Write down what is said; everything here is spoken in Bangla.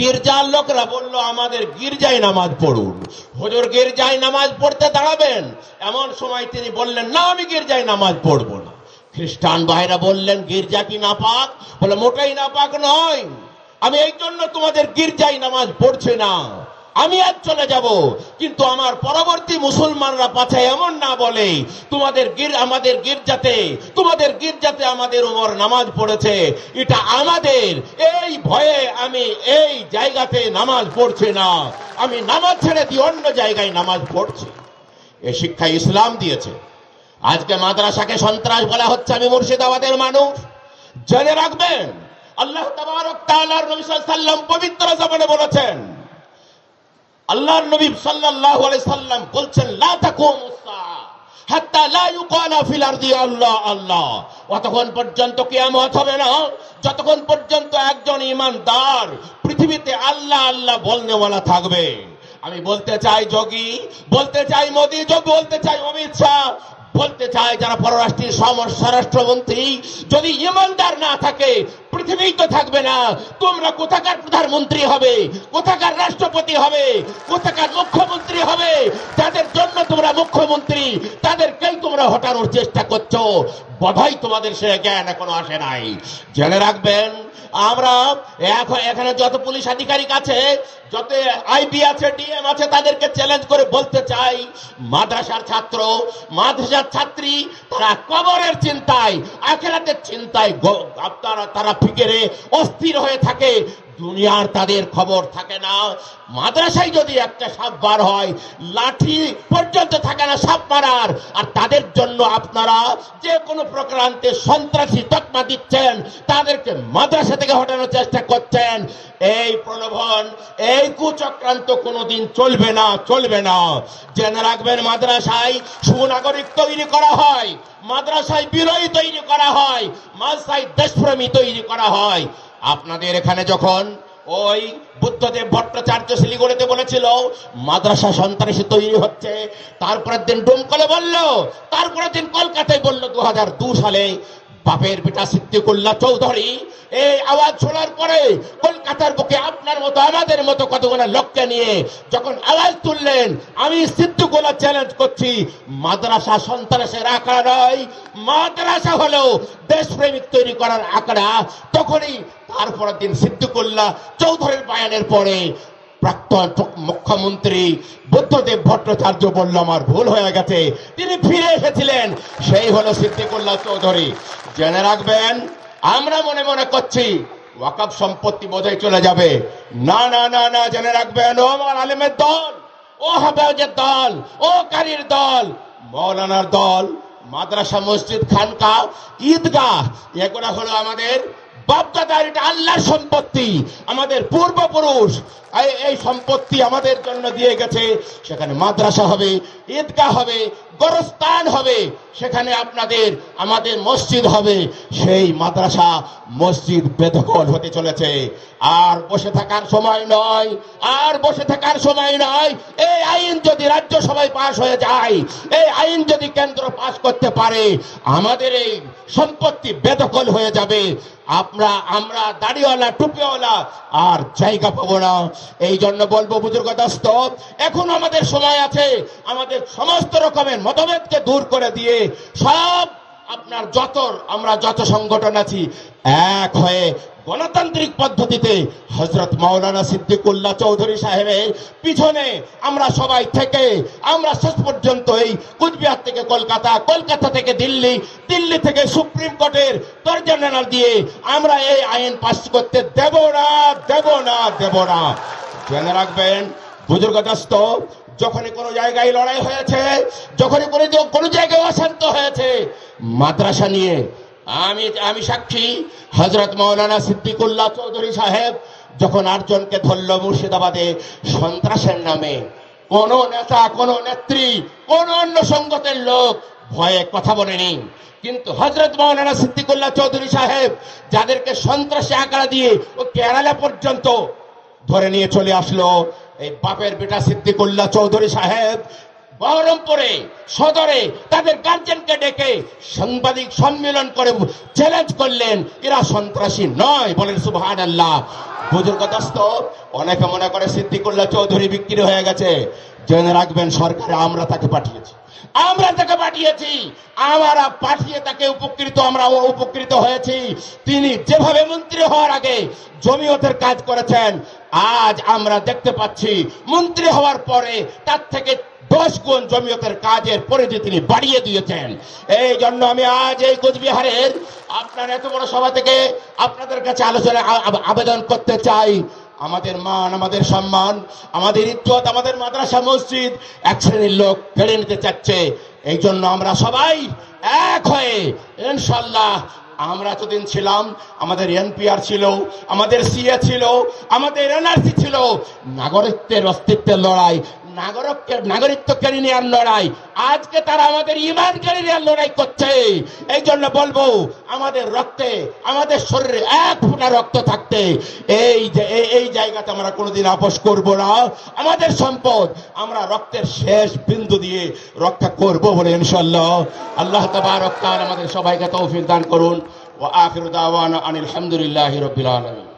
গির্জার লোকরা বলল, আমাদের গির্জায় নামাজ পড়ুন। হজর গির্জায় নামাজ পড়তে দাঁড়াবেন। এমন সময় তিনি বললেন, না, আমি গির্জায় নামাজ পড়ব না। খ্রিস্টান ভাইরা বললেন, গির্জা কি নাপাক? বলে, মোটেই নাপাক নয়। আমি এই জন্য তোমাদের গির্জায় নামাজ পড়ছি না। আমি আজ চলে যাব। কিন্তু আমার পরবর্তী মুসলমানরা পাছে এমন না বলে, তোমাদের গির, আমাদের গির্জাতে, তোমাদের গির্জাতে আমাদের উমর নামাজ পড়েছে। এটা আমাদের। এই ভয়ে আমি এই জায়গাতে নামাজ পড়ছি না। আমি নামাজ ছেড়ে দিয়ে অন্য জায়গায় নামাজ পড়ছি। এ শিক্ষা ইসলাম দিয়েছে। আজকে মাদ্রাসাকে সন্ত্রাস বলা হচ্ছে আমি মুর্শিদাবাদের মানুষ। জেনে রাখবেন, আল্লাহ তাবারক তাআলার পবিত্র জবানে বলেছেন আল্লাহর নবী সাল্লাল্লাহু আলাইহি সাল্লাম বলছেন, লা তাকুমুস হাত্তা লা ইউকালা ফিল আরদি আল্লাহ আল্লাহ। অতক্ষণ পর্যন্ত কিয়ামত হবে না। যতক্ষণ পর্যন্ত একজন ইমানদার পৃথিবীতে আল্লাহ আল্লাহ বলনেওয়ালা থাকবে। আমি বলতে চাই যোগী, বলতে চাই মোদী, যোগ বলতে চাই অমিত শাহ, বলতে চাই যারা পররাষ্ট্র সম- স্বরাষ্ট্রমন্ত্রী। যদি ইমানদার না থাকে পৃথিবী তো থাকবে না। তোমরা কোথাকার প্রধানমন্ত্রী হবে? কোথাকার রাষ্ট্রপতি হবে? কোথাকার মুখ্যমন্ত্রী হবে? তাদের জন্য তোমরা মুখ্যমন্ত্রী, তাদেরকেই তোমরা হটানোর চেষ্টা করছ। বোধহয় তোমাদের সে জ্ঞান এখনও আসে নাই। জেনে রাখবেন, আমরা এখন এখানে যত পুলিশ আধিকারিক আছে, যত আইবি আছে, ডিএম আছে, তাদেরকে চ্যালেঞ্জ করে বলতে চাই, মাদ্রাসার ছাত্র, মাদ্রাসার ছাত্রী, তারা কবরের চিন্তায়, আখেরাতের চিন্তায় তারা তারা ফিকেরে অস্থির হয়ে থাকে। দুনিয়ার তাদের খবর থাকে না। মাদ্রাসায় যদি একটা সাপ বার হয়, লাঠি পর্যন্ত থাকে না সাপ মারার। আর তাদের জন্য আপনারা যে কোনো প্রকারান্তে সন্ত্রাসী তকমা দিচ্ছেন, তাদেরকে মাদ্রাসা থেকে হটানোর চেষ্টা করছেন। এই প্রলোভন, এই কুচক্রান্ত কোনোদিন চলবে না চলবে না। জেনে রাখবেন, মাদ্রাসায় সুনাগরিক তৈরি করা হয়, মাদ্রাসায় বিরোধী তৈরি করা হয়, মাদ্রাসায় দেশপ্রেমী তৈরি করা হয়। আপনাদের এখানে যখন ওই বুদ্ধদেব ভট্টাচার্য শিলিগুড়িতে বলেছিল, মাদ্রাসা সন্ত্রাসী তৈরি হচ্ছে, তারপরের দিন ডুমকলে বলল, তারপরের দিন কলকাতায় বলল দু সালে বাপের বেটা সিদ্দিকুল্লাহ চৌধুরী, এই আওয়াজ শোনার পরে কলকাতার বুকে আপনার মতো, আমাদের মতো কতগুলো লোককে নিয়ে যখন আওয়াজ তুললেন, আমি সিদ্দিকুল্লাহ চ্যালেঞ্জ করছি, মাদ্রাসা সন্ত্রাসের আঁকড়া নয়, মাদ্রাসা হলো দেশপ্রেমিক তৈরি করার আঁকড়া। তখনই তারপরের দিন সিদ্দিকুল্লাহ চৌধুরীর বায়ানের পরে প্রাক্তন মুখ্যমন্ত্রী বুদ্ধদেব ভট্টাচার্য বলল, আমার ভুল হয়ে গেছে। তিনি ফিরে এসেছিলেন। সেই হলো সিদ্দিকুল্লাহ চৌধুরী। জেনে রাখবেন, আমরা মনে মনে করছি ওয়াকাব সম্পত্তি বোধহয় চলে যাবে। না না না না, জেনে রাখবেন, ও আমার আলেমের দল, ও হাফেজের দল, ও কারির দল, মৌলানার দল, মাদ্রাসা মসজিদ, খানকা, ঈদগাহ, এগুলো হলো আমাদের বাপদাদার এটা আল্লাহর সম্পত্তি, আমাদের পূর্বপুরুষ এই- সম্পত্তি আমাদের জন্য দিয়ে গেছে। সেখানে মাদ্রাসা হবে, ঈদগাহ হবে, গরস্থান হবে, সেখানে আপনাদের আমাদের মসজিদ হবে। সেই মাদ্রাসা মসজিদ বেদখল হতে চলেছে। আর বসে থাকার সময় নয়, আর বসে থাকার সময় নয়। এই আইন যদি রাজ্য সভায় পাশ হয়ে যায়, এই আইন যদি কেন্দ্র পাশ করতে পারে, আমাদের এই সম্পত্তি বেদখল হয়ে যাবে। আমরা আমরা দাড়িওয়ালা, টুপিওয়ালা, আর জায়গা পাবো না। এই জন্য বলব, বুজুর্গ দস্ত, এখন আমাদের সময় আছে। আমাদের সমস্ত রকমের মতভেদকে দূর করে দিয়ে সব আপনার যত, আমরা যত সংগঠন আছি, এক হয়ে গণতান্ত্রিক পদ্ধতিতে হজরত মাওলানা সিদ্দিকুল্লাহ চৌধুরী সাহেবের পিছনে আমরা সবাই থেকে, আমরা শেষ পর্যন্ত এই কুচবিহার থেকে কলকাতা কলকাতা থেকে দিল্লি দিল্লি থেকে সুপ্রিম কোর্টের দরজা দিয়ে আমরা এই আইন পাস করতে দেব না দেব না দেব না। জেনে রাখবেন বুজুর্গ দস্ত যখনই কোনো জায়গায় লড়াই হয়েছে, যখনই কোনো কোনো জায়গায় অশান্ত হয়েছে, মাদ্রাসা নিয়ে আমি আমি সাক্ষী হজরত মৌলানা সিদ্দিকুল্লাহ চৌধুরী সাহেব যখন আটজনকে ধরল মুর্শিদাবাদে সন্ত্রাসের নামে, কোন নেতা, কোন নেত্রী, কোন অন্য সংগঠনের লোক ভয়ে কথা বলেনি। কিন্তু হজরত মৌলানা সিদ্দিকুল্লাহ চৌধুরী সাহেব যাদেরকে সন্ত্রাসী আঁকড়া দিয়ে ও কেরালা পর্যন্ত ধরে নিয়ে চলে আসলো এই বাপের বেটা সিদ্দিকুল্লাহ চৌধুরী সাহেব বহরমপুরে, সদরে তাদের গার্জেনকে ডেকে সাংবাদিক সম্মেলন করে চ্যালেঞ্জ করলেন। এরা সন্ত্রাসী নয় বলেন সুবহান আল্লাহ বুজুর্গ অনেকে মনে করে সিদ্দিকুল্লাহ চৌধুরী বিক্রি হয়ে গেছে। জেনে রাখবেন, সরকারে আমরা তাকে পাঠিয়েছি। আমরা তাকে পাঠিয়েছি, আমরা পাঠিয়ে তাকে উপকৃত, আমরা উপকৃত হয়েছি। তিনি যেভাবে মন্ত্রী হওয়ার আগে জমিয়তের কাজ করেছেন, আজ আমরা দেখতে পাচ্ছি মন্ত্রী হওয়ার পরে তার থেকে দশ গুণ জমিয়তের কাজের পরিধি তিনি বাড়িয়ে দিয়েছেন। এই জন্য আমি আজ এই কোচবিহারের আপনার এত বড় সভা থেকে আপনাদের কাছে আলোচনা আবেদন করতে চাই। আমাদের মান, আমাদের সম্মান, আমাদের ইজ্জত, আমাদের মাদ্রাসা মসজিদ এক শ্রেণির লোক কেড়ে নিতে চাচ্ছে। এই জন্য আমরা সবাই এক হয়ে ইনশাল্লাহ আমরা এতদিন ছিলাম, আমাদের এনপিআর ছিল, আমাদের সিএ ছিল, আমাদের এনআরসি ছিল, নাগরিকদের অস্তিত্বের লড়াই নাগরিককে নাগরিকত্ব কেড়ে নেওয়ার লড়াই। আজকে তারা আমাদের ইমান কেড়ে নেওয়ার লড়াই করছে। এই জন্য বলব, আমাদের রক্তে, আমাদের শরীরে এক ফোঁটা রক্ত থাকতে। এই যে, এই- জায়গাতে আমরা কোনোদিন আপোষ করব না। আমাদের সম্পদ, আমরা রক্তের শেষ বিন্দু দিয়ে রক্ষা করব বলে ইনশাল্লাহ আল্লাহ তাবারক তাআলা আমাদের সবাইকে তৌফিক দান করুন। ওয়া আখিরু দাওয়ানা আনিল হামদুলিল্লাহি রাব্বিল আলামিন।